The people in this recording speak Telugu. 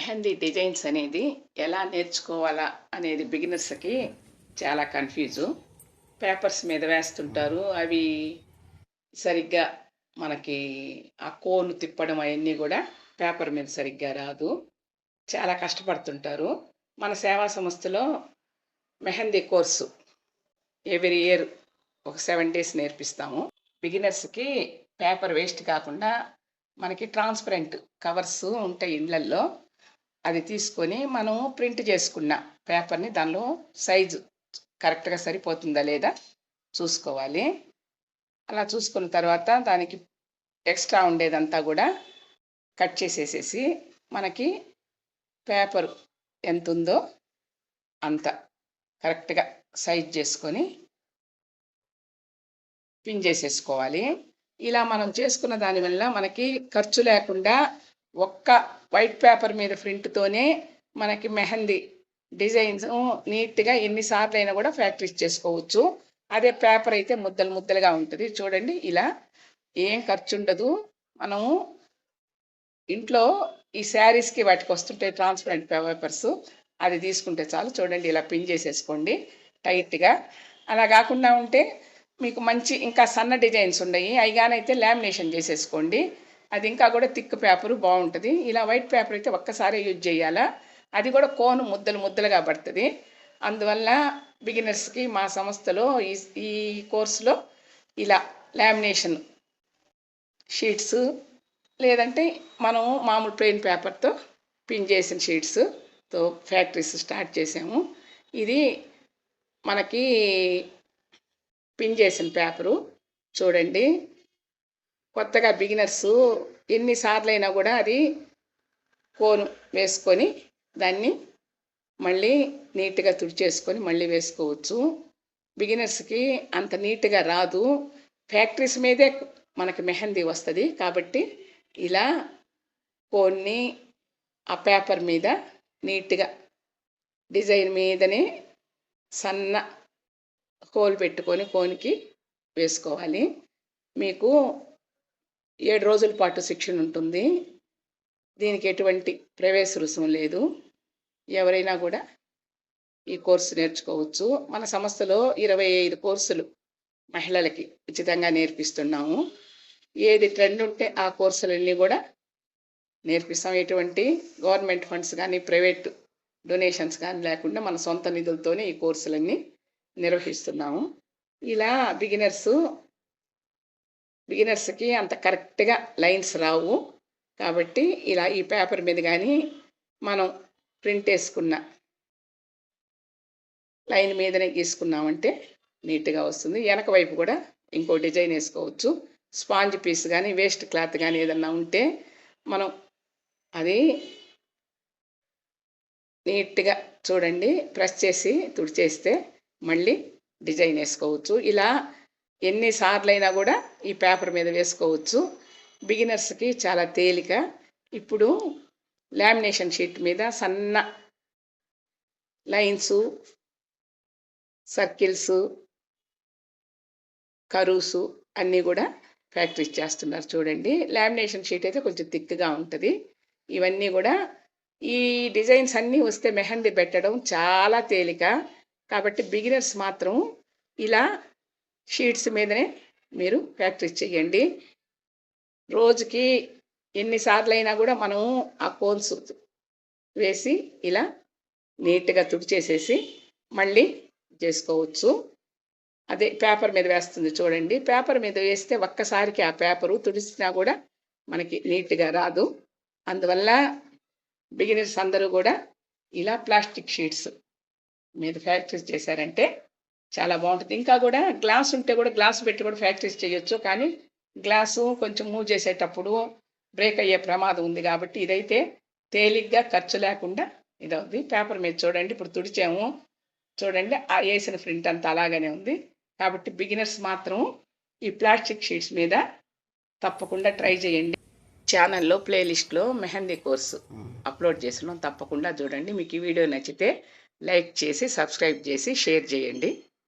మెహందీ డిజైన్స్ అనేది ఎలా నేర్చుకోవాలా అనేది బిగినర్స్కి చాలా కన్ఫ్యూజు పేపర్స్ మీద వేస్తుంటారు. అవి సరిగ్గా మనకి ఆ కోను తిప్పడం అవన్నీ కూడా పేపర్ మీద సరిగ్గా రాదు. చాలా కష్టపడుతుంటారు. మన సేవా సంస్థలో మెహందీ కోర్సు ఎవ్రీ ఇయర్ ఒక సెవెన్ డేస్ నేర్పిస్తాము. బిగినర్స్కి పేపర్ వేస్ట్ కాకుండా మనకి ట్రాన్స్పరెంట్ కవర్స్ ఉంటాయి ఇళ్ళల్లో అది తీసుకొని మనం ప్రింట్ చేసుకున్న పేపర్ని దానిలో సైజు కరెక్ట్గా సరిపోతుందా లేదా చూసుకోవాలి. అలా చూసుకున్న తర్వాత దానికి ఎక్స్ట్రా ఉండేదంతా కూడా కట్ చేసేసేసి మనకి పేపర్ ఎంత ఉందో అంత కరెక్ట్గా సైజ్ చేసుకొని పిన్ చేసేసుకోవాలి. ఇలా మనం చేసుకున్న దానివల్ల మనకి ఖర్చు లేకుండా ఒక్క వైట్ పేపర్ మీద ప్రింట్తోనే మనకి మెహందీ డిజైన్స్ నీట్గా ఎన్నిసార్లు అయినా కూడా ఫ్యాక్టరీస్ చేసుకోవచ్చు. అదే పేపర్ అయితే ముద్దలు ముద్దలుగా ఉంటుంది. చూడండి ఇలా ఏం ఖర్చు ఉండదు. మనము ఇంట్లో ఈ శారీస్కి వాటికి వస్తుంటాయి ట్రాన్స్పరెంట్ పేపర్స్ అది తీసుకుంటే చాలు. చూడండి ఇలా పిన్ చేసేసుకోండి టైట్గా. అలా కాకుండా ఉంటే మీకు మంచి ఇంకా సన్న డిజైన్స్ ఉన్నాయి. అయిగానైతే లామినేషన్ చేసేసుకోండి. అది ఇంకా కూడా థిక్ పేపరు బాగుంటుంది. ఇలా వైట్ పేపర్ అయితే ఒక్కసారే యూజ్ చేయాలా? అది కూడా కోను ముద్దలు ముద్దలుగా పడుతుంది. అందువల్ల బిగినర్స్కి మా సంస్థలో ఈ ఈ కోర్సులో ఇలా లామినేషన్ షీట్స్ లేదంటే మనం మామూలు ప్లెయిన్ పేపర్తో పిన్ చేసిన షీట్స్తో ఫ్యాక్టరీస్ స్టార్ట్ చేసాము. ఇది మనకి పిన్ చేసిన పేపరు చూడండి. కొత్తగా బిగినర్స్ ఎన్నిసార్లు అయినా కూడా అది కోను వేసుకొని దాన్ని మళ్ళీ నీట్గా తుడిచేసుకొని మళ్ళీ వేసుకోవచ్చు. బిగినర్స్కి అంత నీట్గా రాదు. ఫ్యాక్టరీస్ మీదే మనకి మెహందీ వస్తుంది కాబట్టి ఇలా కోన్ని ఆ పేపర్ మీద నీట్గా డిజైన్ మీదనే సన్న హోల్ పెట్టుకొని కోనికి వేసుకోవాలి. మీకు ఏడు రోజుల పాటు శిక్షణ ఉంటుంది. దీనికి ఎటువంటి ప్రవేశ రుసుము లేదు. ఎవరైనా కూడా ఈ కోర్సు నేర్చుకోవచ్చు. మన సంస్థలో ఇరవై ఐదు కోర్సులు మహిళలకి ఉచితంగా నేర్పిస్తున్నాము. ఏది ట్రెండ్ ఉంటే ఆ కోర్సులన్నీ కూడా నేర్పిస్తాం. ఎటువంటి గవర్నమెంట్ ఫండ్స్ కానీ ప్రైవేట్ డొనేషన్స్ కానీ లేకుండా మన సొంత నిధులతోనే ఈ కోర్సులన్నీ నిర్వహిస్తున్నాము. ఇలా బిగినర్స్ బిగినర్స్కి అంత కరెక్ట్గా లైన్స్ రావు. కాబట్టి ఇలా ఈ పేపర్ మీద కానీ మనం ప్రింట్ వేసుకున్న లైన్ మీదనే గీసుకున్నామంటే నీట్గా వస్తుంది. వెనక వైపు కూడా ఇంకో డిజైన్ వేసుకోవచ్చు. స్పాంజ్ పీస్ కానీ వేస్ట్ క్లాత్ కానీ ఏదన్నా ఉంటే మనం అది నీట్గా చూడండి ప్రెస్ చేసి తుడిచేస్తే మళ్ళీ డిజైన్ వేసుకోవచ్చు. ఇలా ఎన్నిసార్లు అయినా కూడా ఈ పేపర్ మీద వేసుకోవచ్చు. బిగినర్స్కి చాలా తేలిక. ఇప్పుడు లామినేషన్ షీట్ మీద సన్న లైన్స్ సర్కిల్స్ కరూసు అన్నీ కూడా ప్రాక్టీస్ చేస్తున్నారు చూడండి. లామినేషన్ షీట్ అయితే కొంచెం థిక్గా ఉంటుంది. ఇవన్నీ కూడా ఈ డిజైన్స్ అన్నీ వస్తే మెహందీ పెట్టడం చాలా తేలిక. కాబట్టి బిగినర్స్ మాత్రం ఇలా షీట్స్ మీదనే మీరు ప్రాక్టీస్ చేయండి. రోజుకి ఎన్నిసార్లు అయినా కూడా మనము ఆ కోన్స్ వేసి ఇలా నీట్గా తుడిచేసేసి మళ్ళీ చేసుకోవచ్చు. అదే పేపర్ మీద వేస్తుంది చూడండి. పేపర్ మీద వేస్తే ఒక్కసారికి ఆ పేపరు తుడిచినా కూడా మనకి నీట్గా రాదు. అందువల్ల బిగినర్స్ అందరూ కూడా ఇలా ప్లాస్టిక్ షీట్స్ మీద ఫ్యాక్టరీస్ చేశారంటే చాలా బాగుంటుంది. ఇంకా కూడా గ్లాస్ ఉంటే కూడా గ్లాస్ పెట్టి కూడా ఫ్యాక్టరీస్ చేయొచ్చు. కానీ గ్లాసు కొంచెం మూవ్ చేసేటప్పుడు బ్రేక్ అయ్యే ప్రమాదం ఉంది కాబట్టి ఇదైతే తేలిగ్గా ఖర్చు లేకుండా ఇదవుద్ది. పేపర్ మీద చూడండి. ఇప్పుడు తుడిచాము. చూడండి. ఆ వేసిన ప్రింట్ అంతా అలాగనే ఉంది. కాబట్టి బిగినర్స్ మాత్రం ఈ ప్లాస్టిక్ షీట్స్ మీద తప్పకుండా ట్రై చేయండి. ఛానల్లో ప్లేలిస్ట్లో మెహందీ కోర్సు అప్లోడ్ చేసినాం తప్పకుండా చూడండి. మీకు ఈ వీడియో నచ్చితే లైక్ చేసి సబ్స్క్రైబ్ చేసి షేర్ చేయండి.